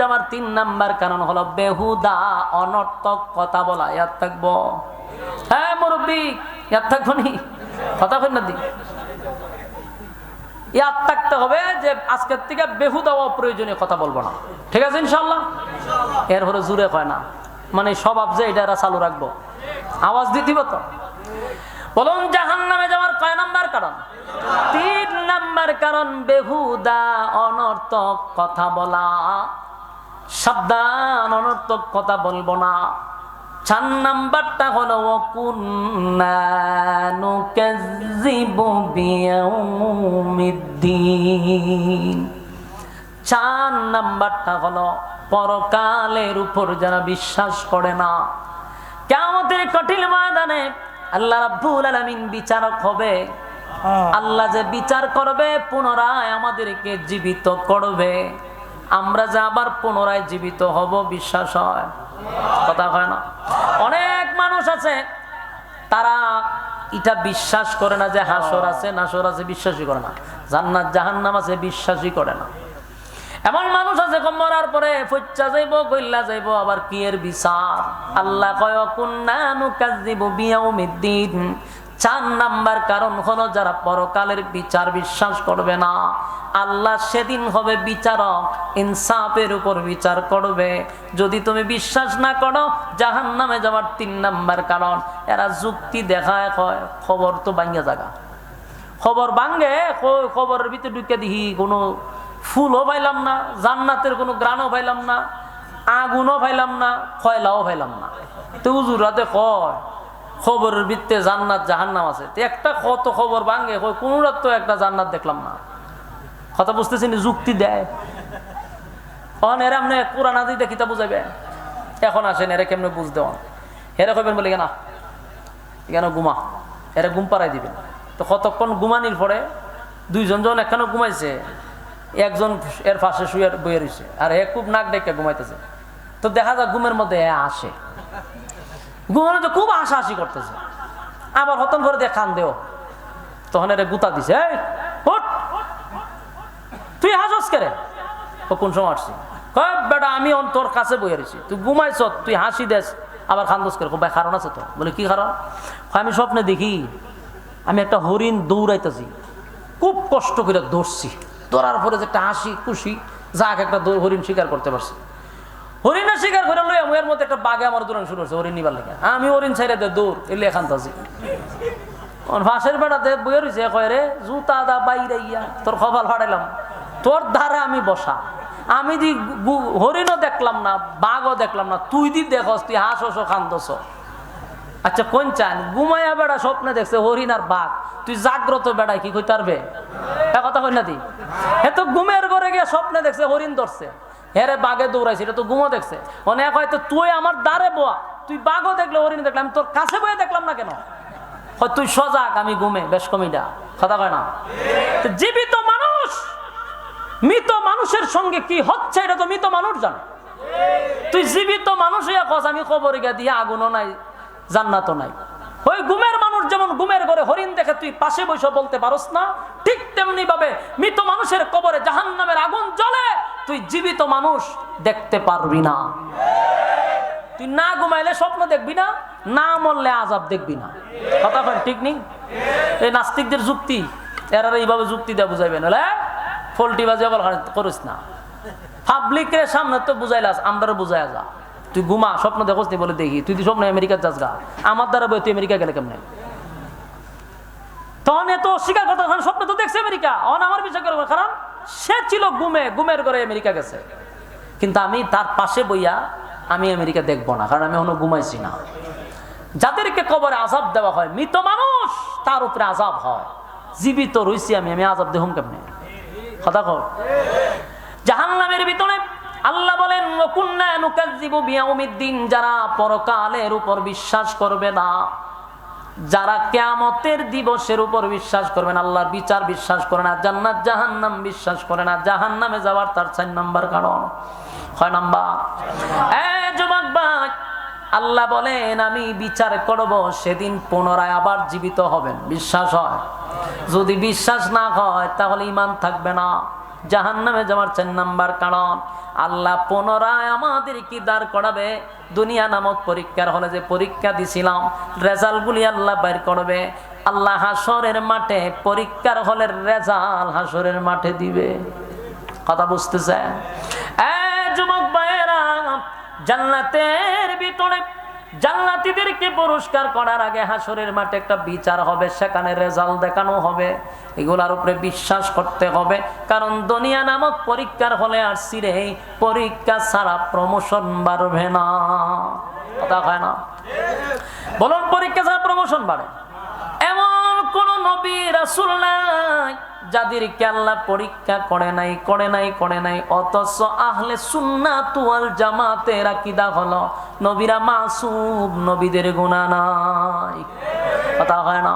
যাওয়ার তিন নাম্বার কারণ হলো বেহুদা, অনর্থক কথা বলা, ইয়াদ থাকব। হ্যাঁ মুরব্বী, ইয়াদ থাকব নি? কথা কই না মানে স্বভাব যে এটা চালু রাখব। আওয়াজ তো? বলুন কয় নাম্বার কারণ? তিন নাম্বার কারণ, বেহুদা, অনর্থক কথা বলা। সাবধান অনর্থক কথা বলব না। চার নাম্বারটা হলো চার নাম্বারটা হলো পরকালের উপর যারা বিশ্বাস করে না কেমতের কঠিন ময়দানে আল্লাহ রাব্বুল আলামিন বিচারক হবে। আল্লাহ যে বিচার করবে পুনরায় আমাদেরকে জীবিত করবে। আমরা যে আবার পুনরায় জীবিত হব, বিশ্বাস হয়? কথা হয় না? অনেক মানুষ আছে, তারা এটা বিশ্বাস করে না যে হাসর আছে, নাসর আছে, বিশ্বাসই করে না। জান্নাত, জাহান্নাম আছে, বিশ্বাসই করে না। এমন মানুষ আছে মরার পরে ফচ্চা যাইব গইল্লা যাইব, আবার কি এর বিচার? আল্লাহ কয় কুন্নানু কাজিবু বিয়াউমিদ্দিন। চার নাম্বার কারণ হলো যারা পরকালের বিচার বিশ্বাস করবে না। আল্লাহ সেদিন হবে বিচারক, ইনসাফের উপর বিচার করবে। যদি তুমি বিশ্বাস না করো জাহান নামে যাওয়ার তিন নাম্বার কারণ, এরা যুক্তি দেখায় কয়, খবর তো বাঙ্গা জায়গা খবর ভাঙ্গে খবরের ভিতরে ঢুকে দিহি কোনো ফুলও পাইলাম না, জান্নাতের কোনো গ্রানও পাইলাম না, আগুনও পাইলাম না কয়লাও পাইলাম না। তো উজুরাতে কয় খবরের ভিত্তে জান্নাত জাহান্নাম আছে। একটা কত খবর কই কোন একটা জান্নাত দেখলাম না। কথা বুঝতেছি নি, যুক্তি দেয়। অন এরা আপনি কোরআন আদিতে কিতা বুঝাইবে। এখন আসেন এরা কেমনে বুঝতে হন হেরা কইবেন বলে কেনা কেন ঘুমা? এরা ঘুম পাড়াই দিবেন। তো কতক্ষণ ঘুমানির পরে দুইজন যখন একখানে ঘুমাইছে একজন এর পাশে শুয়ে বয়ে রয়েছে আর হে খুব নাক ডেকে ঘুমাইতেছে। তো দেখা যায় ঘুমের মধ্যে এ আসে। ঘুমানো তো খুব হাসাহাসি করতেছে। আবার হতন করে দিয়ে খান দেও তখন এর গুতা দিছে তুই হাসস কেরে? ও কোন সময় আসছি বেটা, আমি তোর কাছে বই রয়েছি তুই ঘুমাইছ, তুই হাসি দেস, আবার খান্দোস করে? ভাই, কারণ আছে তো। বলে, কি কারণ? আমি স্বপ্নে দেখি, আমি একটা হরিণ দৌড়াইতেছি। খুব কষ্ট করে ধরছি দৌড়ার পরে যে একটা হাসি খুশি, যাক, একটা হরিণ শিকার করতে পারছি। হরিণের শিকার করে লই আমি এর মধ্যে একটা বাঘে আমার দৌড়ানো শুরু করছে হরিণ নিবার লাগে। আমি হরিণ ছাইরে দে দৌড় এলে এখান তাছি ফাঁসের বেড়াতে বইয়ে রয়েছে কয় রে, জুতা দা বাইরে ইয়া তোর কপাল ফাটাইলাম। তোর ধারে আমি বসা। আমি দি হরিণও দেখলাম না, বাঘও দেখলাম না। তুই দি দেখস, তুই হাসস খান্দস আচ্ছা কোন চান? ঘুমাইয়া বেড়া স্বপ্নে দেখছে হরিণ আর বাঘ। তুই জাগ্রত বেড়ায় কি কইতে পারবে এ কথা কই না দি? হে তো ঘুমের ঘরে গিয়ে স্বপ্নে দেখছে, হরিণ ধরছে। হেরে বাঘে দৌড়াইছে, এটা তো ঘুমো দেখছে। অনেক হয়তো তুই আমার দ্বারে বোয়া, তুই বাঘও দেখলে হরিণ দেখলাম তোর কাছে বয়ে দেখলাম না কেন? হয় তুই সজাগ, আমি ঘুমে বেশ কমিটা কথা কয় না? জীবিত মানুষ, মৃত মানুষের সঙ্গে কি হচ্ছে, এটা তো মৃত মানুষ জানে। তুই জীবিত মানুষ কস, আমি খবর গিয়া দিয়ে আগুনও নাই, জান্নাতও নাই। ওই গুমের মানুষ যেমন গুমের ঘরে হরিণ দেখে তুই পাশে বসে বলতে পারস না, ঠিক তেমনি ভাবে মৃত মানুষের কবরে জাহান নামের আগুন জ্বলে তুই জীবিত মানুষ দেখতে পারবি না। তুই না ঘুমাইলে স্বপ্ন দেখবি না না মরলে আজাব দেখবি না। কথা কয় ঠিক নেই? এই নাস্তিকদের যুক্তি এরা এইভাবে যুক্তি দেওয়া বুঝাইবেন হলে ফল্টি বাজে আবার করিস না। পাবলিকের সামনে তো বুঝাইলাস আমরা বুঝাই যা। তুই ঘুমা, স্বপ্ন দেখোস নি বলে দেখি, তুই স্বপ্ন আমেরিকা যাস গা। আমার দ্বারা বই, তুই আমেরিকা গেলে কেমনে? তখন এত অস্বীকার করতে স্বপ্ন তো দেখছে আমেরিকা। অন আমার বিষয় কারণ সে ছিল গুমে, গুমের করে আমেরিকা গেছে। কিন্তু আমি তার পাশে বইয়া আমি আমেরিকা দেখব না, কারণ আমি এখনও ঘুমাইছি না। যাদেরকে কবরে আজাব দেওয়া হয়, মৃত মানুষ, তার উপরে আজাব হয়। জীবিত রইছি আমি আমি আজাব দেহুম কেমনে? কথা কর জাহান্নামের ভিতরে আল্লাহ বলেন যারা পরকালের উপর বিশ্বাস করবে না। যারা কেয়ামতের দিবসের উপর বিশ্বাস করবেন, আল্লাহর বিচার বিশ্বাস করে না, জান্নাত জাহান্নাম বিশ্বাস করে না, জাহান্নামে যাওয়ার তার চার নাম্বার কারণ। ছয় নাম্বার? যুবক ভাই, আল্লাহ বলেন, আমি বিচার করব, সেদিন পুনরায় আবার জীবিত হবেন। বিশ্বাস হয়। যদি বিশ্বাস না হয়, তাহলে ইমান থাকবে না। জাহান নামে যাওয়ার চার নাম্বার কারণ, আল্লাহ পুনরায় আমাদের কি দাঁড় করাবে। দুনিয়া নামক পরীক্ষার হলে যে পরীক্ষা দিছিলাম, রেজাল্টগুলি আল্লাহ বের করবে। আল্লাহ হাসরের মাঠে পরীক্ষার হলের রেজাল হাসরের মাঠে দিবে। কথা বুঝতেছে এ যুবক ভাইয়েরা, জান্নাতের ভিতরে জান্নাতীদেরকে পুরস্কার করার আগে হাসরের মাঠে একটা বিচার হবে, সেখানে রেজাল্ট দেখানো হবে। এগুলার উপরে বিশ্বাস করতে হবে। কারণ দুনিয়া নামক পরীক্ষার হলে আর সিরে পরীক্ষা ছাড়া প্রমোশন বাড়বে না। কথা হয় না? বলুন পরীক্ষা ছাড়া প্রমোশন বাড়ে। নবী রাসূল নাই। পরীক্ষা করে নাই করে নাই করে নাই। অথচ আহলে সুন্নাত ওয়াল জামাতের হলো, নবীরা মাসুম, নবীদের গুনাহ নাই। কথা হয় না?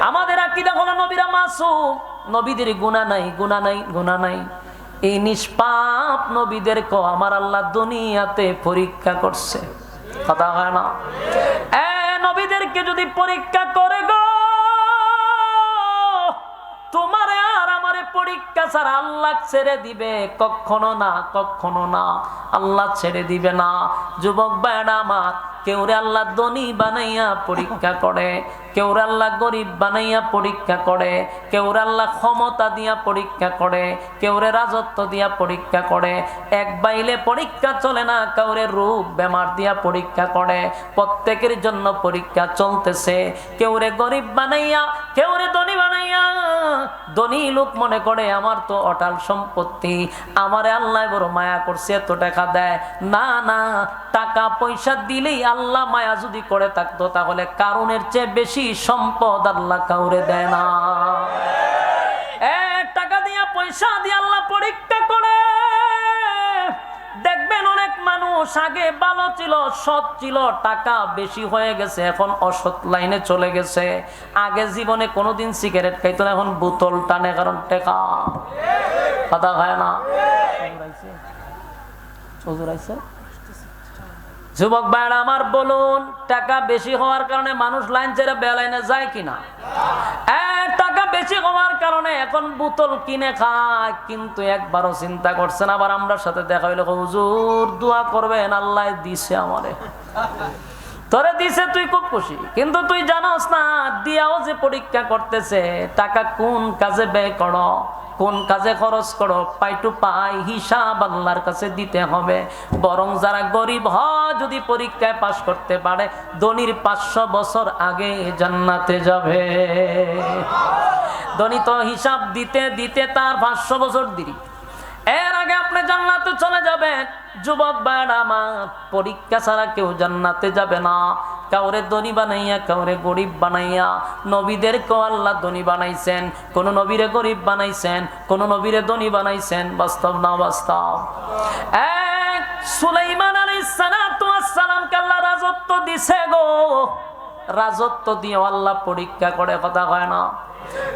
আমাদের হলো নবীরা মাসুম, নবীদের গুনাহ নাই গুনাহ নাই নাই। এই নিষ্পাপ নবীদেরকে আমার আল্লাহ দুনিয়াতে পরীক্ষা করছে। কথা হয় না? এ নবীদেরকে যদি পরীক্ষা করে গো পরীক্ষা ছাড়া আল্লাহ ছেড়ে দিবে। কখনো না কখনো না। আল্লাহ ছেড়ে দিবে না। যুবক বায়না আমার কেউরে আল্লাহ ধনী বানাইয়া পরীক্ষা করে। কেউরে আল্লাহ গরিব বানাইয়া পরীক্ষা করে কেউরে আল্লাহ ক্ষমতা দিয়া পরীক্ষা করে কেউরে রাজত্ব দিয়া পরীক্ষা করে। এক বাইলে পরীক্ষা চলে না, কাউরে রূপ বেমার দিয়া পরীক্ষা করে। প্রত্যেকের জন্য পরীক্ষা চলতেছে। কেউরে গরিব বানাইয়া, কেউরে ধনী বানাইয়া। ধনী লোক মনে করে, আমার তো অটাল সম্পত্তি, আমারে আল্লাহ বড় মায়া করছে, এত টাকা দেয়। না না, টাকা পয়সা দিলেই আল্লাহ মায়া যদি করে থাকতো, তাহলে কারণের চেয়ে বেশি সম্পদ আল্লাহ কাউরে দেয় না। টাকা দিয়া, পয়সা দিয়ে আল্লাহ পরীক্ষা করে। দেখবেন অনেক মানুষ আগে ভালো ছিল, সৎ ছিল, টাকা বেশি হয়ে গেছে, এখন অসৎ লাইনে চলে গেছে। আগে জীবনে কোনোদিন সিগারেট খাইতো না, এখন বোতল টানে, কারণ টেকা। কথা খায় না। হুজুর আইছে? যুবক ভাইরা আমার বলুন, টাকা বেশি হওয়ার কারণে মানুষ লাইন ছেড়ে বেলাইনে যায় কিনা? টাকা বেশি হওয়ার কারণে এখন বোতল কিনে খায়, কিন্তু একবারও চিন্তা করছেন, আবার আমরা সাথে দেখা হইলে, হুজুর, দোয়া করবেন, আল্লাহ দিছে আমারে। তোরে দিছে তুই খুব খুশি। কিন্তু তুই জানোস না, দিয়াও যে পরীক্ষা করতেছে, টাকা কোন কাজে ব্যয় করো, কোন কাজে খরচ করো, পাই টু পাই হিসাব আল্লাহর কাছে দিতে হবে। বরং যারা গরিব হ যদি পরীক্ষায় পাশ করতে পারে, ধনির পাঁচশো বছর আগে জান্নাতে যাবে। ধনী তো হিসাব দিতে দিতে তার পাঁচশো বছর দেরি। এর আগে আপনি জান্নাতে চলে যাবেন যুবক ভাইরা আমার পরীক্ষা ছাড়া কেউ জান্নাতে যাবে না। কাউরে ধনী বানাইয়া, কাউরে গরিব বানাইয়া। নবীদের আল্লাহ ধনী বানাইছেন, কোন নবীরে গরিব বানাইছেন, কোন নবীরে ধনী বানাইছেন। বাস্তব না বাস্তব? এক সুলাইমান আলাইহিস সালাতু ওয়াস সালামকে আল্লাহ রাজত্ব দিছে গো। রাজত্ব দিয়ে আল্লাহ পরীক্ষা করে, কথা হয় না?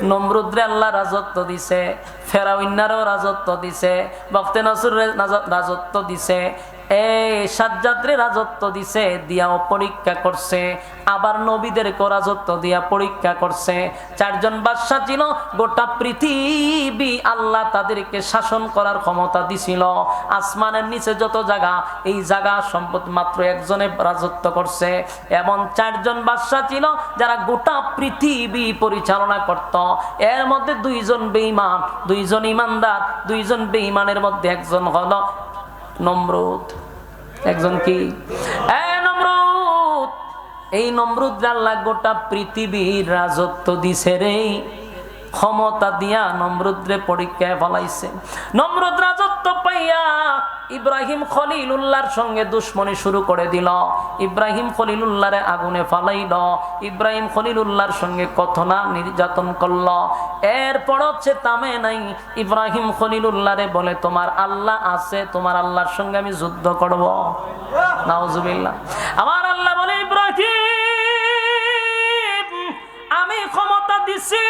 নমরুদ্রে আল্লাহ রাজত্ব দিছে ফেরাউন্নারও রাজত্ব দিছে বক্তে রাজত্ব দিছে এই সাজ্জাদ্রে রাজত্ব দিছে, দিয়াও পরীক্ষা করছে। আবার নবীদেরকেও রাজত্ব দিয়া পরীক্ষা করছে। চারজন বাদশা ছিল, গোটা পৃথিবী আল্লাহ তাদেরকে শাসন করার ক্ষমতা দিছিল। আসমানের নিচে যত জায়গা, এই জায়গা সম্পদ মাত্র একজনে রাজত্ব করছে। এমন চারজন বাদশা ছিল, যারা গোটা পৃথিবী পরিচালনা করত। এর মধ্যে দুইজন বেঈমান, দুইজন ইমানদার দুইজন বেঈমানের মধ্যে একজন হলো নমরুদ। একজন কি? এই নম্রুদ আল্লাহ গোটা পৃথিবীর রাজত্ব দিছে রে। ক্ষমতা দিয়া নমরুদ্রে পরীক্ষায় ফলাইছে। নমরুদ রাজত্ব পাইয়া ইব্রাহিম খলিলুল্লাহর সঙ্গে দুশ্মনী শুরু করে দিল। ইব্রাহিম খলিলুল্লাহরে আগুনে ফালাইল। ইব্রাহিম খলিলুল্লাহর সঙ্গে কত না নির্যাতন করল। এরপর হচ্ছে তামে নাই ইব্রাহিম খলিলুল্লাহরে বলে, তোমার আল্লাহ আছে, তোমার আল্লাহর সঙ্গে আমি যুদ্ধ করব। নাউজুবিল্লাহ। আমার আল্লাহ বলে, ইব্রাহিম, আমি ক্ষমতা দিছি।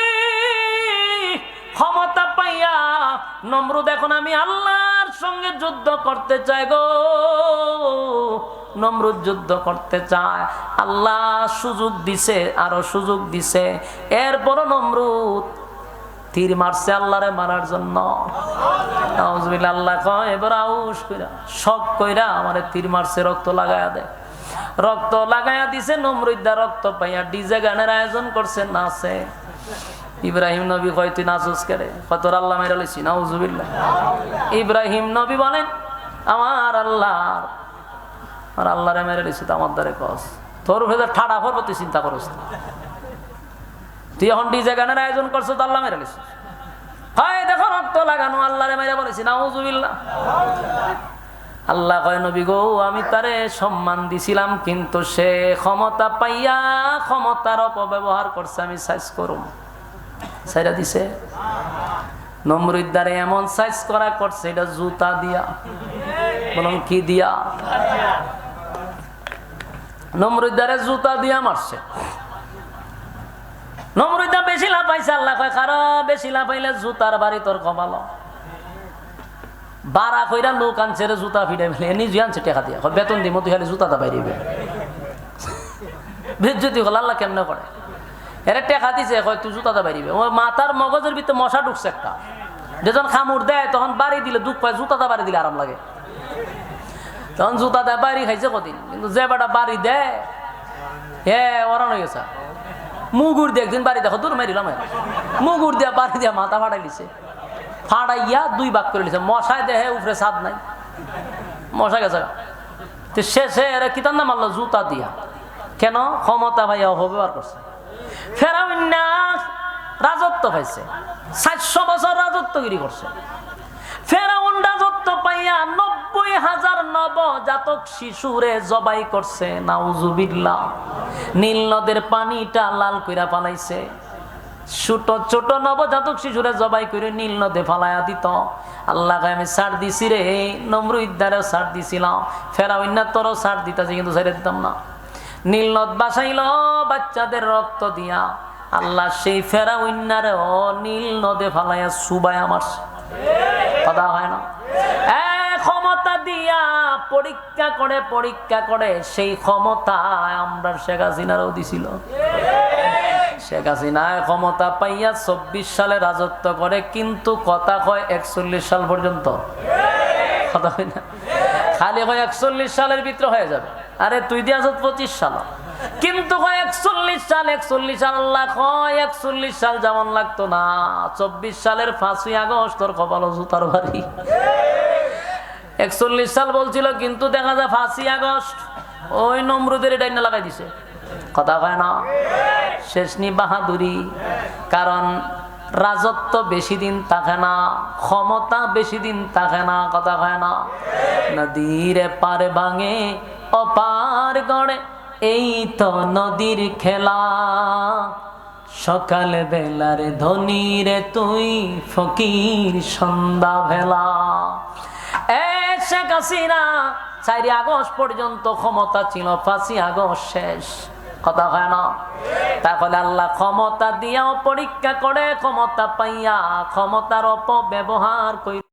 নমরুদ, এখন আমি আল্লাহর সঙ্গে যুদ্ধ করতে চাই গো। নমরুদ যুদ্ধ করতে চায়। আল্লাহ সুযোগ দিছে, আরও সুযোগ দিছে। এরপরও নমরুদ তীর মারছে আল্লাহরে মারার জন্য। আল্লাহ এবার আউস কইরা, শখ কইরা আমার তীর মারছে, রক্ত লাগায়া দেয় রক্ত লাগায়া দিছে নমরুদ্দা রক্ত পাইয়া ডিজে গানের আয়োজন করছে, নাচে। ইব্রাহিম নবী কয় তুই নাচুস কেড়ে কত আল্লাহ মেরে লইছি? নাউজুবিল্লাহ। ইব্রাহিম নবী বলেন, আমার আল্লাহ আর আল্লাহরে মেরে লইছি, তো আমার দ্বারে কস। তোর ভেতর ঠাডা করব তুই চিন্তা করস তুই এখন ডিজে গানের আয়োজন করছ, তো আল্লাহ মেরে লইছিস হয়, দেখো রক্ত লাগানো, আল্লাহরে মেরে বলেছি, নাউজুবিল্লাহ। আল্লাহ কয়, নবী গো, আমি তারে সম্মান দিছিলাম, কিন্তু সে ক্ষমতা পাইয়া ক্ষমতার অপব্যবহার করছে, আমি সাইজ করুম। সাইরা দিছে। নমরুদ্দারে এমন সাইজ করা করছে, এটা জুতা দিয়া। বলুন কি দিয়া? নমরুদ্দারে জুতা দিয়া মারছে। বেশি লাভ পাইছে, আল্লাহ কয়, কারও বেশি লাভ পাইলে জুতার বাড়ি তোর কমালো। বারা কইরা লোক আনছে রে জুতা ফিরে ফেলে এনি জুই আনছে টেকা দিয়া। বেতন দিব তুই খালি জুতাটা বেজ্জতি হল, আল্লাহ কেমনে করে? এরে টেকা দিছে, কয় তুই জুতাটা বাইরিবে ও মাথার মগজের ভিতরে মশা ঢুকছে একটা। যখন খামুর দেয়, তখন বাড়ি দিলে দুঃখ পায় জুতাটা বাড়ি দিলে আরাম লাগে। তখন জুতা দেয় বাড়ি খাইছে কদিন, কিন্তু যে বেটা বাড়ি দেয়, হে ওরান হয়ে গেছে। মুগুর দিয়ে একদিন বাড়ি দেখো, দূর মারিলাম মুগুর দিয়া বাড়ি দিয়া মাথা ফাটাই দিছে। ফাটাইয়া দুই ভাগ করে দিছে মশায় দেহে উপরে সাদ নাই। মশা গেছে তো শেষে এরা কিতার নাম মারলো? জুতা দিয়া। কেন? ক্ষমতা ভাইয়া অপব্যবহার করছে। ফেরাউন্না রাজত্ব পাইছে। জবাই নীল নদের পানিটা লাল কইরা পালাইছে ছোট ছোট নবজাতক শিশুরে জবাই করে নীল নদে ফালাইয়া দিত। আল্লাহ আমি ছাড় দিছি রে নমরুদ্দারেও ছাড় দিছিলাম। ফেরাউন্নার তোরও দিতেছি, কিন্তু ছেড়ে দিতাম না। নীল নদ বাসাইল, বাচ্চাদের রক্ত দিয়া। আল্লাহ সেই ফেরাউন্নারে ও নীল নদে ফালাইয়া সুবাই আমার। কথা হয় না। ক্ষমতা দিয়া পরীক্ষা করে পরীক্ষা করে, সেই ক্ষমতা আমরা শেখ হাসিনারও দিছিল। শেখ হাসিনা ক্ষমতা পাইয়া চব্বিশ সালে রাজত্ব করে, কিন্তু কথা কয় একচল্লিশ সাল পর্যন্ত। কথা হয় না। খালি কয় একচল্লিশ সালের ভিতরে হয়ে যাবে। আরে তুই দিয়া পঁচিশ সাল। কিন্তু একচল্লিশ সাল একচল্লিশ সাল, আল্লাহ কয় একচল্লিশ সাল যেমন লাগতো না। চব্বিশ সালের পাঁচই আগস্ট তোর কপাল জুতার বাড়ি। একচল্লিশ সাল বলছিল, কিন্তু দেখা যায় পাঁচই আগস্ট, ওই নমরুদের ডাইনা লাগাই দিছে। কথা কয় না? শেষ নি বাহাদুরি। কারণ রাজত্ব বেশি দিন থাকে না, ক্ষমতা বেশি দিন থাকে না, কথা কয় না? নদীর পারে ভাঙে অপার গড়ে, এই তো নদীর খেলা। সকাল বেলার ধনী তুই ফকির সন্ধ্যা ভেলা। এ শেখ হাসিনা, চারি আগস্ট পর্যন্ত ক্ষমতা ছিল, পাঁচই আগস্ট শেষ। কথা হয় না? তাহলে আল্লাহ ক্ষমতা দিয়াও পরীক্ষা করে, ক্ষমতা পাইয়া ক্ষমতার অপব্যবহার কই